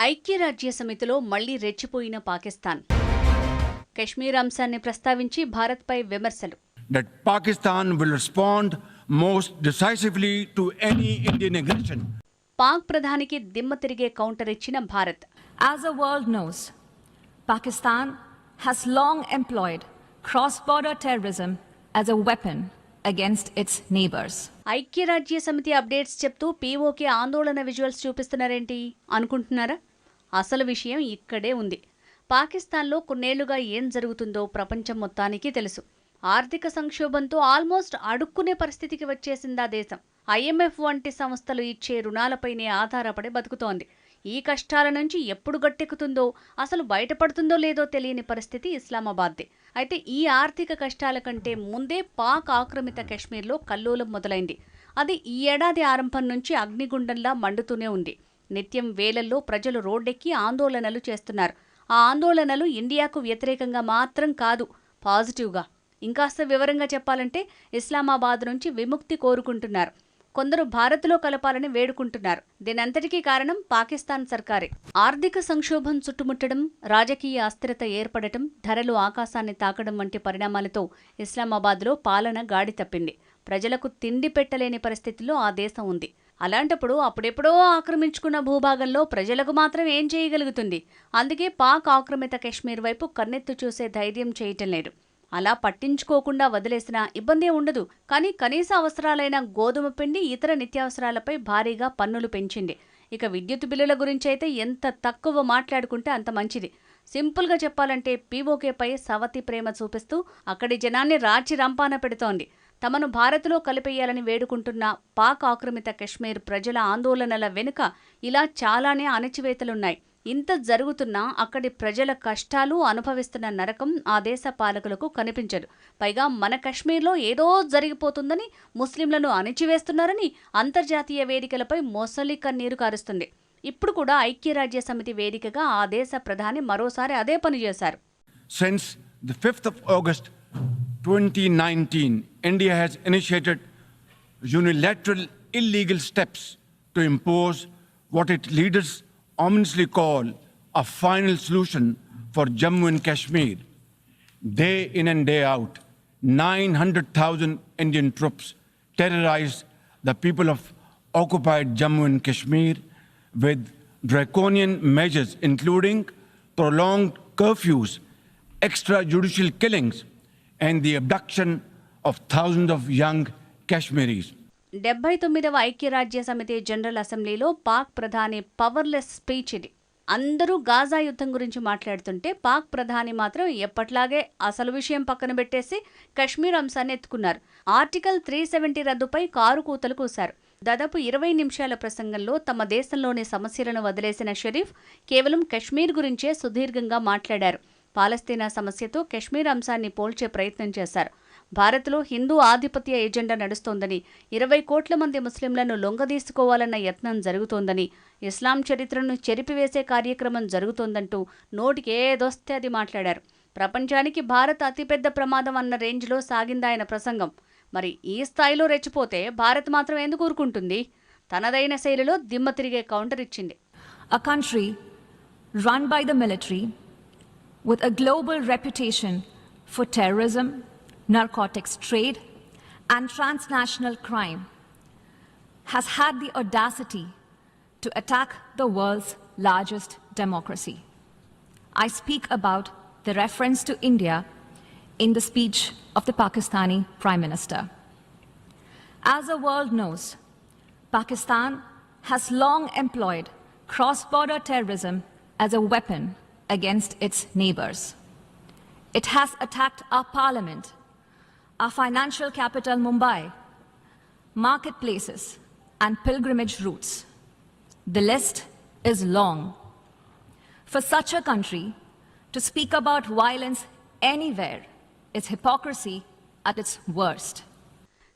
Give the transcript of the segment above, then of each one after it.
ఐక్యరాజ్య సమితిలో మళ్ళీ రెచ్చిపోయిన పాకిస్తాన్. కశ్మీర్ అంశాన్ని ప్రస్తావించి భారత్ పై విమర్శలు Pakistan will respond to any Indian aggression Pak ప్రధానికి దిమ్మ తిరిగే కౌంటర్ ఇచ్చిన Bharat. As a world knows Pakistan has long employed cross border terrorism as a weapon against its neighbors. ఐక్యరాజ్య సమితి అప్డేట్స్ చెప్తూ పీఓకే ఆందోళన విజువల్స్ చూపిస్తున్నారేంటి అనుకుంటున్నారా? అసలు విషయం ఇక్కడే ఉంది. పాకిస్తాన్లో కొన్నేళ్ళుగా ఏం జరుగుతుందో ప్రపంచం మొత్తానికి తెలుసు. ఆర్థిక సంక్షోభంతో ఆల్మోస్ట్ అడుక్కునే పరిస్థితికి వచ్చేసిందా దేశం. ఐఎంఎఫ్ వంటి సంస్థలు ఇచ్చే రుణాలపైనే ఆధారపడి బతుకుతోంది. ఈ కష్టాల నుంచి ఎప్పుడు గట్టెక్కుతుందో అసలు బయటపడుతుందో లేదో తెలియని పరిస్థితి ఇస్లామాబాద్దే. అయితే ఈ ఆర్థిక కష్టాల కంటే ముందే పాక్ ఆక్రమిత కశ్మీర్లో కల్లోలం మొదలైంది. అది ఈ ఏడాది ఆరంభం నుంచి అగ్నిగుండంలా మండుతూనే ఉంది. నిత్యం వేలల్లో ప్రజలు రోడ్డెక్కి ఆందోళనలు చేస్తున్నారు. ఆ ఆందోళనలు ఇండియాకు వ్యతిరేకంగా మాత్రం కాదు పాజిటివ్గా. ఇంకాస్త వివరంగా చెప్పాలంటే ఇస్లామాబాద్ నుంచి విముక్తి కోరుకుంటున్నారు. కొందరు భారత్లో కలపాలని వేడుకుంటున్నారు. దీనంతటికీ కారణం పాకిస్తాన్ సర్కారే. ఆర్థిక సంక్షోభం చుట్టుముట్టడం రాజకీయ అస్థిరత ఏర్పడటం ధరలు ఆకాశాన్ని తాకడం వంటి పరిణామాలతో ఇస్లామాబాద్లో పాలన గాడి తప్పింది. ప్రజలకు తిండి పెట్టలేని పరిస్థితిలో ఆ దేశం ఉంది. అలాంటప్పుడు అప్పుడెప్పుడో ఆక్రమించుకున్న భూభాగంలో ప్రజలకు మాత్రం ఏం చేయగలుగుతుంది? అందుకే పాక్ ఆక్రమిత కశ్మీర్ వైపు కన్నెత్తు చూసే ధైర్యం చేయటం లేదు. అలా పట్టించుకోకుండా వదిలేసినా ఇబ్బందే ఉండదు. కానీ కనీస అవసరాలైన గోధుమ పిండి ఇతర నిత్యావసరాలపై భారీగా పన్నులు పెంచింది. ఇక విద్యుత్ బిల్లుల గురించి అయితే ఎంత తక్కువ మాట్లాడుకుంటే అంత మంచిది. సింపుల్గా చెప్పాలంటే పీఓకేపై సవతి ప్రేమ చూపిస్తూ అక్కడి జనాన్ని రాచి రంపాన పెడుతోంది. తమను భారత్లో కలిపేయాలని వేడుకుంటున్న పాక్ ఆక్రమిత కశ్మీర్ ప్రజల ఆందోళనల వెనుక ఇలా చాలానే అణచివేతలున్నాయి. ఇంత జరుగుతున్నా అక్కడి ప్రజల కష్టాలు అనుభవిస్తున్న నరకం ఆ దేశ పాలకులకు కనిపించదు. పైగా మన కశ్మీర్లో ఏదో జరిగిపోతుందని ముస్లింలను అణిచివేస్తున్నారని అంతర్జాతీయ వేదికలపై మొసలి కన్నీరు కారుస్తుంది. ఇప్పుడు కూడా ఐక్యరాజ్య సమితి వేదికగా ఆ దేశ ప్రధాని మరోసారి అదే పని చేశారు. Since the fifth 5th of August 2019, India has initiated unilateral illegal steps to impose what its leaders ominously call a final solution for Jammu and Kashmir. Day in and day out, 900,000 Indian troops terrorized the people of occupied Jammu and Kashmir with draconian measures, including prolonged curfews, extrajudicial killings, and the abduction of thousands of young Kashmiris. డెబ్బై తొమ్మిదవ ఐక్యరాజ్య సమితి general అసెంబ్లీలో పాక్ ప్రధాని powerless speech ఇది అందరూ Gaza యుద్ధం గురించి మాట్లాడుతుంటే పాక్ ప్రధాని మాత్రం ఎప్పట్లాగే అసలు విషయం పక్కన పెట్టేసి కశ్మీర్ అంశాన్ని ఎత్తుకున్నారు. ఆర్టికల్ త్రీ సెవెంటీ రద్దుపై కారు కూతలు కూశారు. దాదాపు ఇరవై నిమిషాల ప్రసంగంలో తమ దేశంలోని సమస్యలను వదిలేసిన షరీఫ్ కేవలం కశ్మీర్ గురించే సుదీర్ఘంగా మాట్లాడారు. పాలస్తీనా సమస్యతో కశ్మీర్ అంశాన్ని పోల్చే ప్రయత్నం చేశారు. భారత్లో హిందూ ఆధిపత్య ఎజెండా నడుస్తోందని ఇరవై కోట్ల మంది ముస్లింలను లొంగదీసుకోవాలన్న యత్నం జరుగుతోందని ఇస్లాం చరిత్రను చెరిపివేసే కార్యక్రమం జరుగుతోందంటూ నోటికేదొస్తే అది మాట్లాడారు. ప్రపంచానికి భారత్ అతిపెద్ద ప్రమాదం అన్న రేంజ్లో సాగిందాయన ప్రసంగం. మరి ఈ స్థాయిలో రెచ్చిపోతే భారత్ మాత్రం ఎందుకు ఊరుకుంటుంది? తనదైన శైలిలో దిమ్మ తిరిగే కౌంటర్ ఇచ్చింది. A country run by the military with a global reputation for terrorism, narcotics trade, and transnational crime has had the audacity to attack the world's largest democracy. I speak about the reference to India in the speech of the Pakistani Prime Minister. As the world knows, Pakistan has long employed cross border terrorism as a weapon against its neighbors. It has attacked our parliament, our financial capital Mumbai, marketplaces, and pilgrimage routes. The list is long. For such a country to speak about violence anywhere is hypocrisy at its worst.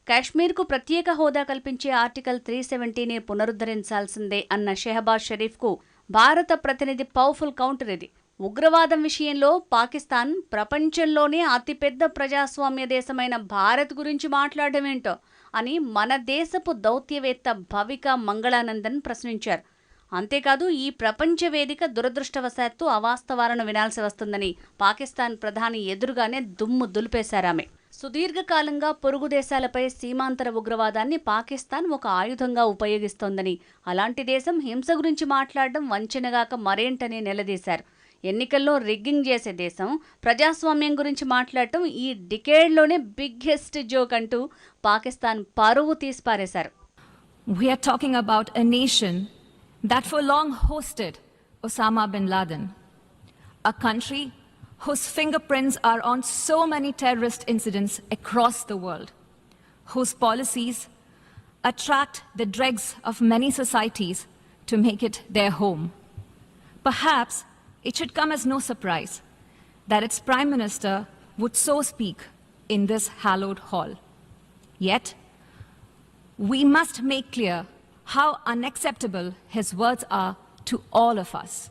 కాశ్మీర్కు ప్రత్యేక హోదా కల్పించే article three సెవెంటీని పునరుద్ధరించాల్సిందే అన్న షెహబాజ్ షరీఫ్కు భారత ప్రతినిధి powerful counter ఇది ఉగ్రవాదం విషయంలో పాకిస్తాన్ ప్రపంచంలోనే అతిపెద్ద ప్రజాస్వామ్య దేశమైన భారత్ గురించి మాట్లాడమేంటో అని మన దేశపు దౌత్యవేత్త భవిక మంగళానందన్ ప్రశ్నించారు. అంతేకాదు ఈ ప్రపంచ వేదిక దురదృష్టవశాత్తు అవాస్తవాలను వినాల్సి వస్తుందని పాకిస్తాన్ ప్రధాని ఎదురుగానే దుమ్ము దులిపేశారామె. సుదీర్ఘకాలంగా పొరుగు దేశాలపై సీమాంతర ఉగ్రవాదాన్ని పాకిస్తాన్ ఒక ఆయుధంగా ఉపయోగిస్తోందని అలాంటి దేశం హింస గురించి మాట్లాడడం వంచనగాక మరేంటని నిలదీశారు. ఎన్నికల్లో రిగ్గింగ్ చేసే దేశం ప్రజాస్వామ్యం గురించి మాట్లాడటం ఈ డికేడ్లోనే బిగ్గెస్ట్ జోక్ అంటూ పాకిస్తాన్ పరువు తీసిపారేశారు We are talking about a nation that for long hosted Osama bin Laden, a country whose fingerprints are on so many terrorist incidents across the world, whose policies attract the dregs of many societies to make it their home. Perhaps it should come as no surprise that its Prime Minister would so speak in this hallowed hall. Yet, we must make clear how unacceptable his words are to all of us.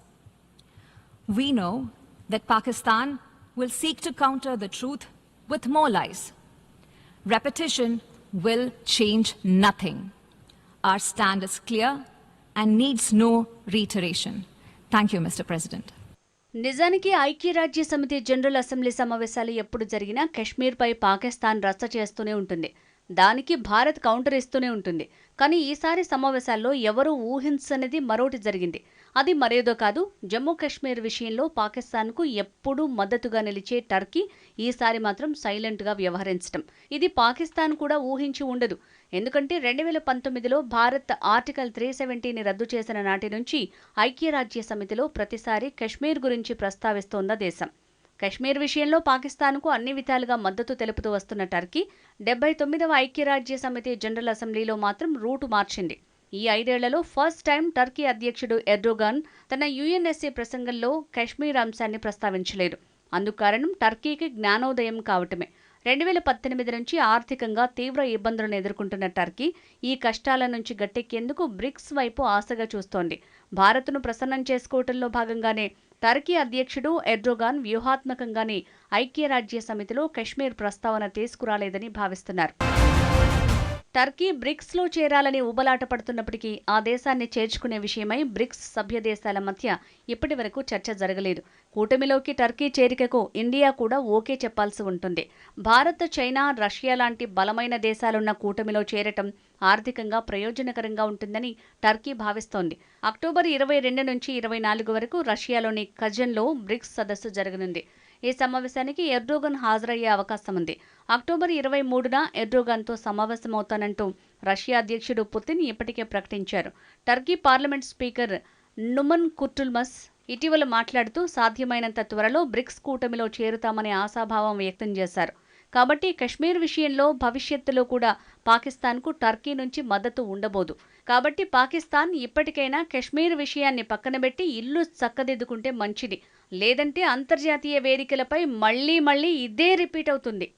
We know that Pakistan will seek to counter the truth with more lies. Repetition will change nothing. Our stand is clear and needs no reiteration. Thank you, Mr. President. నిజానికి ఐక్యరాజ్య సమితి general assembly సమావేశాలు ఎప్పుడు జరిగినా కశ్మీర్పై పాకిస్తాన్ రచ్చ చేస్తూనే ఉంటుంది. దానికి భారత్ కౌంటర్ ఇస్తూనే ఉంటుంది. కానీ ఈసారి సమావేశాల్లో ఎవరూ ఊహించనిది మరోటి జరిగింది. అది మరేదో కాదు జమ్మూ కాశ్మీర్ విషయంలో పాకిస్తాన్కు ఎప్పుడూ మద్దతుగా నిలిచే టర్కీ ఈసారి మాత్రం సైలెంట్గా వ్యవహరించడం. ఇది పాకిస్తాన్ కూడా ఊహించి ఉండదు. ఎందుకంటే రెండు వేల పంతొమ్మిదిలో భారత్ ఆర్టికల్ త్రీ సెవెంటీని రద్దు చేసిన నాటి నుంచి ఐక్యరాజ్య సమితిలో ప్రతిసారి కశ్మీర్ గురించి ప్రస్తావిస్తోన్న దేశం. కశ్మీర్ విషయంలో పాకిస్తాన్కు అన్ని విధాలుగా మద్దతు తెలుపుతూ వస్తున్న టర్కీ డెబ్బై తొమ్మిదవ ఐక్యరాజ్య సమితి జనరల్ అసెంబ్లీలో మాత్రం రూటు మార్చింది. ఈ ఐదేళ్ళలో ఫస్ట్ టైం టర్కీ అధ్యక్షుడు ఎర్డోగాన్ తన యుఎన్ఎస్ఏ ప్రసంగంలో కశ్మీర్ అంశాన్ని ప్రస్తావించలేదు. అందుకు కారణం టర్కీకి జ్ఞానోదయం కావటమే. రెండు వేల పద్దెనిమిది నుంచి ఆర్థికంగా తీవ్ర ఇబ్బందులను ఎదుర్కొంటున్న టర్కీ ఈ కష్టాల నుంచి గట్టెక్కేందుకు బ్రిక్స్ వైపు ఆశగా చూస్తోంది. భారత్ను ప్రసన్నం చేసుకోవటంలో భాగంగానే టర్కీ అధ్యక్షుడు ఎర్డోగాన్ వ్యూహాత్మకంగానే ఐక్యరాజ్య సమితిలో కశ్మీర్ ప్రస్తావన తీసుకురాలేదని భావిస్తున్నారు. టర్కీ బ్రిక్స్లో చేరాలని ఉబలాట పడుతున్నప్పటికీ ఆ దేశాన్ని చేర్చుకునే విషయమై బ్రిక్స్ సభ్య దేశాల మధ్య ఇప్పటి వరకు చర్చ జరగలేదు. కూటమిలోకి టర్కీ చేరికకు ఇండియా కూడా ఓకే చెప్పాల్సి ఉంటుంది. భారత్ చైనా రష్యా లాంటి బలమైన దేశాలున్న కూటమిలో చేరటం ఆర్థికంగా ప్రయోజనకరంగా ఉంటుందని టర్కీ భావిస్తోంది. అక్టోబర్ ఇరవై రెండు నుంచి ఇరవై నాలుగు వరకు రష్యాలోని కజన్లో బ్రిక్స్ సదస్సు జరగనుంది. ఈ సమావేశానికి ఎర్డోగన్ హాజరయ్యే అవకాశం ఉంది అక్టోబర్ ఇరవై మూడున ఎర్డోగాన్తో సమావేశమవుతానంటూ రష్యా అధ్యక్షుడు పుతిన్ ఇప్పటికే ప్రకటించారు. Turkey parliament speaker Numan Kurtulmus ఇటీవల మాట్లాడుతూ సాధ్యమైనంత త్వరలో బ్రిక్స్ కూటమిలో చేరుతామనే ఆశాభావం వ్యక్తం చేశారు. కాబట్టి కశ్మీర్ విషయంలో భవిష్యత్తులో కూడా పాకిస్తాన్కు టర్కీ నుంచి మద్దతు ఉండబోదు. కాబట్టి పాకిస్తాన్ ఇప్పటికైనా కశ్మీర్ విషయాన్ని పక్కనబెట్టి ఇల్లు చక్కదిద్దుకుంటే మంచిది. లేదంటే అంతర్జాతీయ వేదికలపై మళ్ళీ మళ్ళీ ఇదే రిపీట్ అవుతుంది.